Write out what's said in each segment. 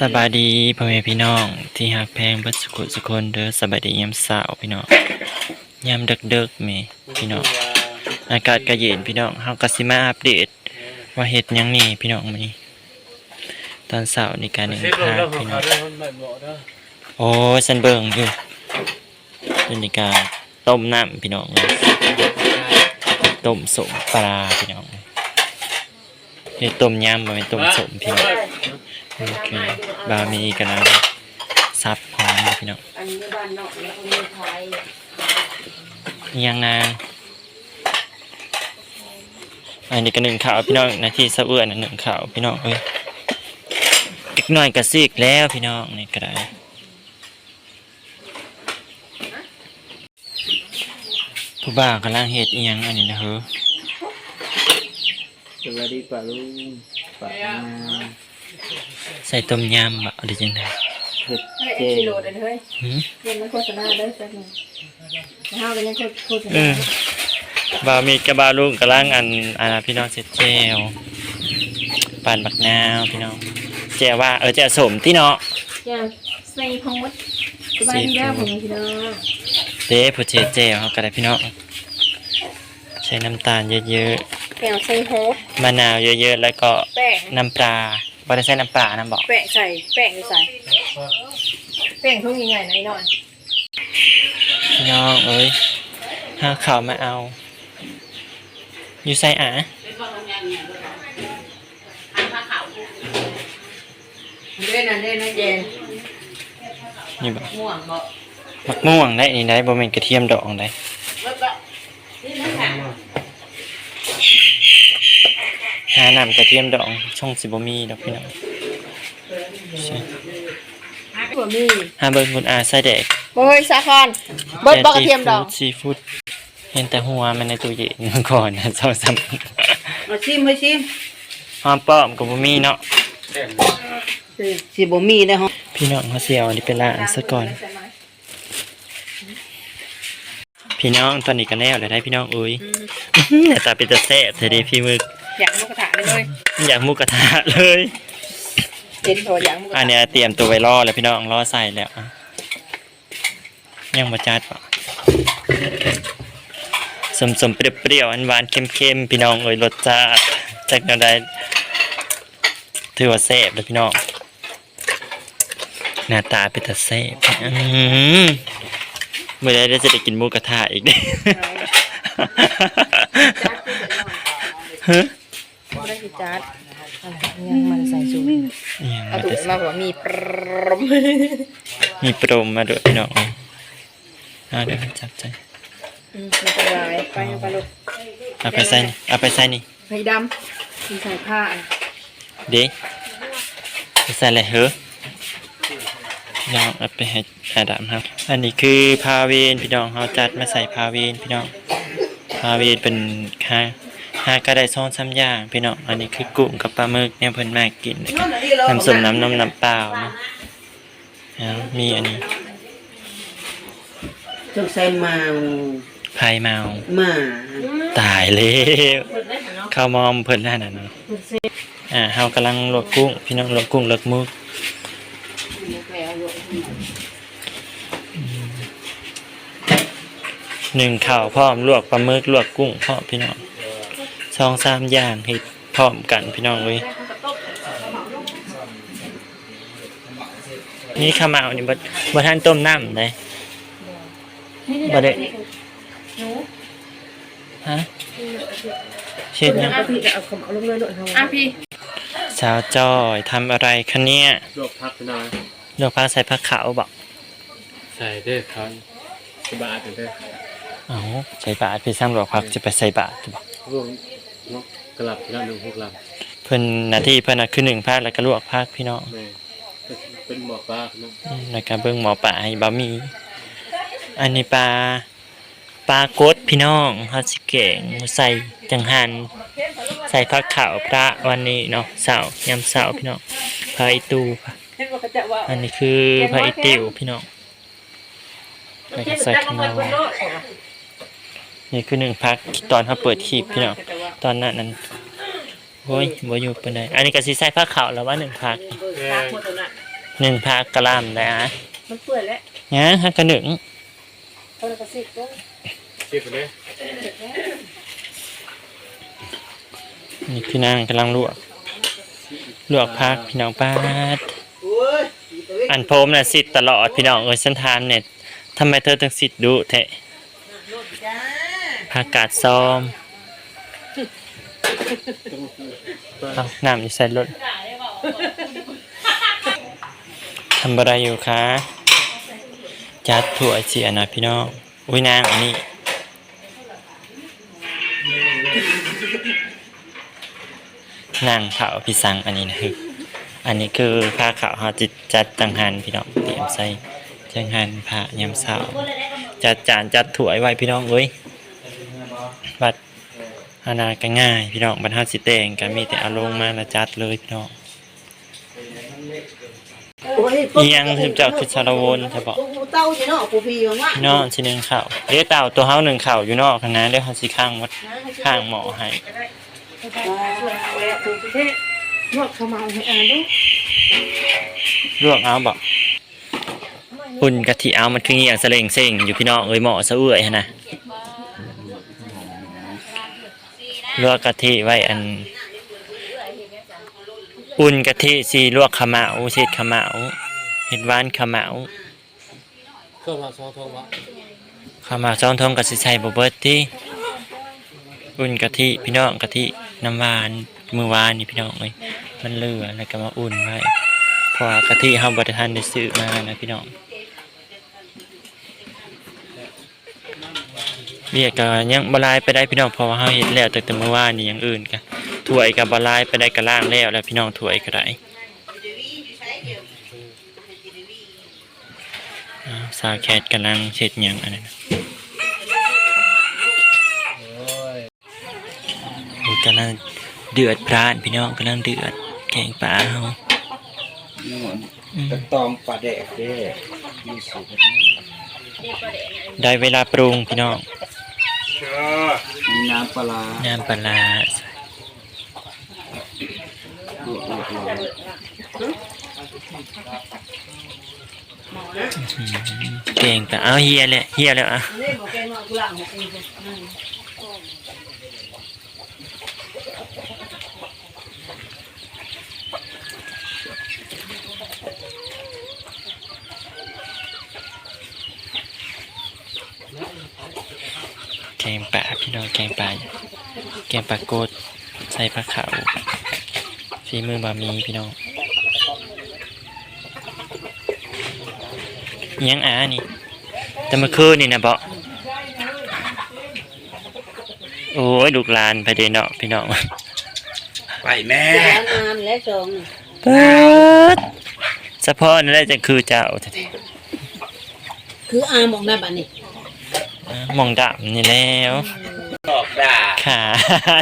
สบายดีพ่อแม่พี่น้องที่หักแพงบิดสุขสุคนเด้อสบายดียามเช้าพี่น้องยามดึกๆแหม่พี่น้องอากาศก็เย็นพี่น้องเฮาก็สิมาอัปเดต ว่าเฮ็ดหยังนี่พี่น้องมื้อนี้ตอนเช้านี่การหนึ่งเซฟลพางแล้วพี่ขน้องโอ้ยฉันเบิ่งอยู่เดี๋ยวนี้ก็ต้มน้ำพี่น้องต้มสมปลาพี่น้องเฮ็ดต้มยำบ่แม่นต้มสมพี่น้อง โอเคบามีกันนะซับหอมพี่น้องอันนี้บ้านนอกแล้วก็มีไทยอิหยังนางอันนี้ก็หนึ่งข่าวพี่น้องนาทีสะเอื้อนหนึ่งข่าวพี่น้องเอ้ยอีกหน่อยก็ซีกแล้วพี่น้องนี่ก็ได้ผู้บ่าวกำลังเฮ็ดอีหยังอันนี้นะเฮ้อสวัสดีป้าลุงป้ามา ใส่ต้มยำบะอะไรจังไดเฮ็ดเฮ้ยเจชิโลเด้อเฮ้ยหืมเรียนมันโฆษณาเด้อสักหนึ่งเฮาก็ยังโฆษเอณาอบ่าวมีกับบ่าวลุงกำลังอันอันนะพี่น้องเสร็จแจวปั่นบักนาวพี่น้องแจวว่าเออแจวสมที่เนาะอย่าใส่พงวัดสบายดีเด้อผมพี่น้องเด้ผู้เจเจเขาก็ได้พี่น้องใช้น้ำตาลเยอะแก้วใส่โฮสๆมะนาวเยอะๆแล้วก็แป้งน้ำปลา บ่ได้ใส่น้ำปลาน้ำบอกแป้งใส่แป้งอยู่ใส่แป้งทุ่งใหญ่ๆหน่อยหน่อยพี่น้องเอ้ยหาข่าวมาเอา อยู่ใส่อะเด้นั่นเด้นั่นเย็นนี่บอกม่วงบ่มักม่วงได้นี่ได้บ่แม่นกระเทียมดองได้าน้ำกระเทียมดองช่องสิบ่มีดอกพี่น้องใช่ถั่วมีหาเบิ่งคุณอาใส่แดกบ่เฮ้ยสาคอนเบิดบ่กระเทียมดองซีฟู้ดเห็นแต่หัวมันในตู้เย็นเมื่อก่อนนะสองสามมาชิมมาชิมหอมป้อมกับบ่มีเนาะสิบ่มีเด้อฮะพี่น้องเขาเสียวอันนี้เป็นล้างซะก่อน พี่น้องตอนนี้ก็แล้วเลยได้พี่น้องอุ้ยอื้อหือหน้าตาเป็นตาแซ่บเธอดีพี่มึก อยากหมูกระทะเลยอยากหมูกระทะเลยเห็นตัวอยากหมูกระอันทะเนี้ยเตรียมตัวไว้รอแล้วพี่น้องรอใส่แล้วอะยังบ่จัดปะสมสมๆเปรี้ยวๆหวานๆเค็มๆพี่น้องเอ้ยรสชาติจากแนวใดถือว่าแซ่บเลยพี่น้องหน้าตาเป็นตาแซ่บอื้อหือเมื่อไรได้จะได้กินหมูกระทะอีกเด้ฮะ บ่ได้สิจัด ยังมันใส่สูงอิหยังเอามาถุแต่งมาบอกว่ามีปรมมีโปรมมาด้วยพี่น้องเอาเดี๋ยวจับใจอืมไม่เป็นไรไปเอาไปลูกเอาไปใส่นี่เอาไปใส่นี่ไฟดำมีใส่ผ้าอะเด็กไปใส่อะไรเหรอลองเอาไปให้อาดามครับ อันนี้คือพาเวนพี่น้องเขาจัดมาใส่พาเวนพี่น้องพาเวนเป็นห้า ห้ากระไดซองซ้ำอย่างพี่น้องอันนี้คือกุ้งกับปลาหมึกเนี่ยเพิ่นมากินนะครับน้ำส้มน้ำนมน้ำเปล่าเนาะแล้วมีอันนี้ต้องใส่มาพายเมามาตายแล้วข้าวมอมเพิ่นแล้วน่ะเนาะอ่าเฮากำลังลวกกุ้ง พี่น้องลวกกุ้งลวกหมึกหนึ่งข้าวพร้อมลวกปลาหมึกลวกกุ้งพร้อมพี่น้อง สองสามอย่างเฮ็ดพร้อมกันพี่น้องเว้ยนี่ข้าวเมานี่บ่บ่ทันต้มน้ำเลยบ่ได้ฮะเช็ดยังอะพี่เอาขมเอาลงเลยลูกอะพี่สาวจอยทำอะไรคะเนี่ยลวกพักหน่อยลวกผักใส่ผักขาวบอกใส่เด้อครับสบายเด้อเอาใส่บาตรพี่ซ้ำลวกผักจะไปใส่บาตรบอก รวมนกกลับแล้วหนึ่งพวกเราเพิ่นหน้าที่เพิ่นน่ะคือหนึ่งผักแล้วก็ลวกผักพี่น้องแม่เป็นหมอปลาเนาะอืมแล้วก็เบิ่งหมอป่าให้บะหมี่อันนี้ปลาปลากดพี่น้องเฮาสิแกงใส่จังหันใส่ผักขาวพระวันนี้เนาะเสาร์ยามเสาร์พี่น้องพระอีตูค่ะเห็นว่าเขาจะว่าอันนี้คือพระอีติวพี่น้องแล้วก็ใส่ข้างนอกนี่คือหนึ่งพักตอนเขาเปิดคลิปพี่น้อง ตอนนั้นนั้นโอ้ยบ่อยู่ปานใดอันนี้ก็สิใส่ผ้าขาวแล้วว่าหนึ่งพักเบิกตาคนตัวน่ะหนึ่งพักกะหล่ำได้อะมันเปื่อยแล้วเนี่ยฮักกะหนึ่งคนละกระสิบก็คิดไปเลยนี่พี่นางกำลังลวกลวกพักพี่น้องป้าดโอ้ยอันโพมน่ะสิทธิ์ตลอดพี่น้องเอ้ยฉันทานเน็ตทำไมเธอถึงสิทธิ์ดุแท้จ้าผักกาดซ้อม เอาน้ำอยู่ใส่รถทำอะไรอยู่คะจัดถั่วเสียนะพี่น้องอุ้ยนางอันนี้นางเผาพี่สังอันนี้นะอันนี้คือผ้าขาวเขาจิตจัดจังหันพี่น้องเตรียมใส่จังหันผ้ายำเสาจัดจานจัดถั่วไว้พี่น้องเอ้ยบัด อานาก็ง่าย พี่น้องบรรทัดสิแต่งก็มีแต่เอาลงมาแล้วจัดเลยพี่น้องอีหยังคือเจ้าคือชาลวนใช่ปะปูเต้าสิเนาะปูพีว่าว่าพี่น้องสิหนึ่งข่าวเรียกเต่าตัวเฮาหนึ่งข่าวอยู่นอกคณะเดี๋ยวเฮาสิข้างวัดข้างหมอให้ส่วนแหละถูกเทศนวดเข้ามาให้อ่านดูลวกเอาบ่อุ่นกะทิเอามันคือเงี้ยงเสลงเซ็งอยู่พี่น้องเอ้ยหมอซะเอื้อยหั่นนะ ลวกกะทิไว้อัน อุ่นกะทิสีลวกขะเหมาเช็ดขะเหมาเห็ดหวานขะเหมาเครื่องมาซองทองวะขะเหมาซองทองกับสิใส่บ่เบิดที่อุ่นกะทิพี่น้องกะทิน้ำหวานมื้อวานนี่พี่น้องเอ้ยมันเหลือแล้วก็มาอุ่นไว้เพราะว่ากะทิเฮาบ่ได้ทันได้ซื้อมานะพี่น้อง เรียกก็ยังบ่ลายไปได้พี่น้องเพราะว่าเฮาเฮ็ดแล้วตั้งแต่เมื่อวานนี่อย่างอื่นก็ถ้วยก็บ่ลายไปได้ก็ล้างแล้วแล้วพี่น้องถ้วยก็ได้อ่าสาวแคทกำลังเช็ดหยังอันนั้นน่ะโอ้ยกำลังเดือดพร่านพี่น้องกำลังเดือดแกงปลาเฮานี่หมดกระตองปลาแดกเด้มีสูตรได้เวลาปรุงพี่น้อง มีน้ำปลาร้าน้ำปลาร้าใส่ลวกลวกลวกอืมแกงปลาเอาเฮียเลยเฮียแล้วอะ แกงอกกุหลาบของเองนั่นแกงปลาพี่น้องแกงปลาแกงปลาโกดใส่ปลาขาวฝีมือบะหมี่พี่น้องอิหยังอ่านี่แต่เมื่อคืนนี่นะเบาะโอ้ยลูกหลานไปเดนเนาะพี่น้องไปแม่แล้วงามและจงเปิดเฉพาะนั่นแหละจะคือเจ้าแท้คืออามองหน้าบ้าน นี่ๆอะมองดำนี่แล้วตอบด่าขา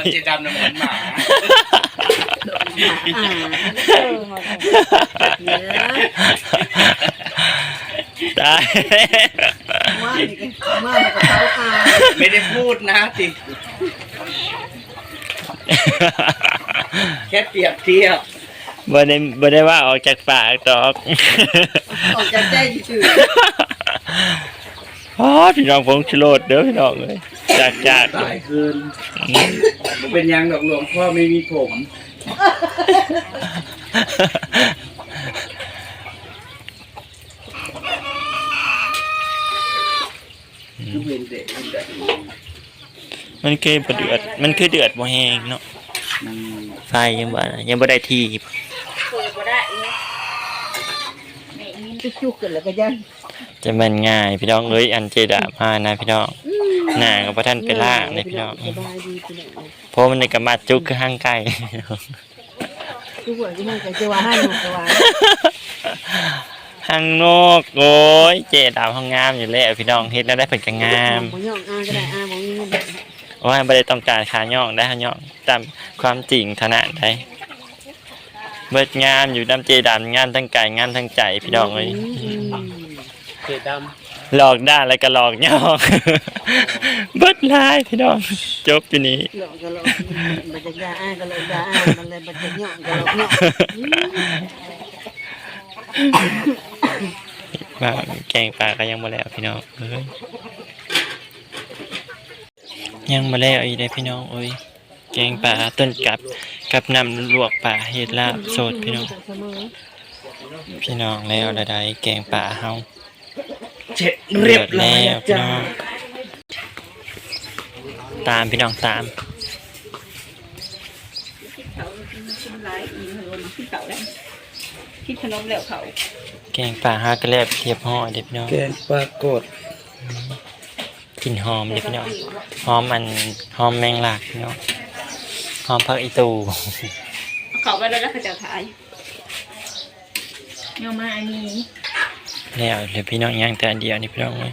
มันจะดำน้ำมันหมาอ่าเออมาเนี่ยตายว่านี่กันว่ามันก็เต้าอาไม่ได้พูดนะติแค่เปรียบเทียบบ่ได้บ่ได้ว่าออกจากปากดอกออกจากใจจืด อ๋อพี่น้องผมชิโรดเด้อพี่น้องเลยจากจากหลายคืนมันเป็นยังดอกหลวงพ่อไม่มีผม คือเป็นเด็กเป็นเด็กมันคือบ่เดือด มันคือเดือดบ่แห้งเนาะมันไฟยังบ่ยังบ่ได้ที่ เปิดบ่ได้เนี่ยจุกจุกกันแล้วก็ยัง จะมันง่าย พี่น้องเอ้ยอันเจดามานะพี่น้องหน้าก็บ่ทันไปล่างเลยพี่น้องสบายดีพี่น้องเพราะมันในกระมัดจุกคือห้างไก่ทุกวันที่มันก็จว่าห้หนูก็ว่าห้างนอกโอ้ยเจดาห้องงามอยู่แล้วพี่น้องเฮ็ดแล้วได้ผลก็งามบ่ย่องอาก็ได้อาบ่มีเงินโอ้ยบ่ได้ต้องการขาย่องได้ขาย่องตามความจริงถนัดได้เบิดงามอยู่น้ำเจดามงามทั้งกายงามทั้งใจพี่น้องเอ้ย อืมเจดหลอกด้านแล้วก็หลอกย่องเบิดลายพี่น้องจบอยู่นี้ หลอกก็หลอกบัจยาอ้ายก็หลอกยาอ้ายมันเลยบัจย่องก็หลอกย่องว่าแกงปลาก็ยังมาแล้วพี่น้องเอ้ยยังมาแล้วอีกเลยพี่น้องเอ้ยแกงปลาต้นกับกับน้ำลวกปลาเห็ดลาบสดพี่น้องเสมอพี่น้องแล้วละใดแกงปลาเฮา เช็ดเรียบร้อยแล้วพี่จ้าน้องตามพี่น้องตามเขาชิมหลายอีเหรอมาที่เขาแล้วคิดขนมแล้วเขาแกงปลาฮากระแลบเทียบห่อเด็ดพี่น้องแกงปลากดกลิ่นหอมเด็ดพี่น้องหอมมันหอมแมงลากพี่น้องหอมผักอีตูเขาไปแล้วแล้วเขาจะถ่ายเงามาอันนี้ แล้วเหลือพี่น้องย่างแต่อันเดียวนี่พี่น้องเอ้ย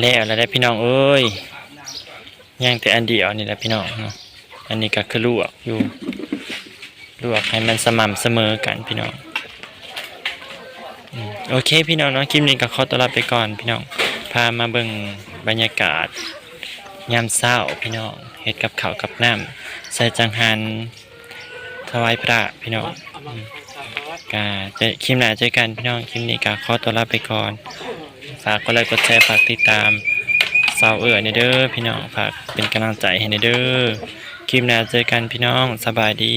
แล้วแล้วได้พี่น้องเอ้ยย่างแต่อันเดียวนี่แหละพี่น้องเนาะอันนี้ก็คือลวกอยู่ลวกให้มันสม่ำเสมอกันพี่น้องโอเคพี่น้องเนาะคลิปนี้ก็ขอตัวลาไปก่อนพี่น้องพามาเบิ่งบรรยากาศยามเช้าพี่น้องเฮ็ดกับข้าวกับน้ำใส่จังหันถวายพระพี่น้อง ก็จะคลิปหน้าเจอกันพี่น้องคลิปนี้ก็ขอตัวลาไปก่อน ฝากกดไลค์กดแชร์ฝากติดตามสาวเอ๋อเนเด้อพี่น้องฝากเป็นกำลังใจให้เนเด้อคลิปหน้าเจอกันพี่น้องสบายดี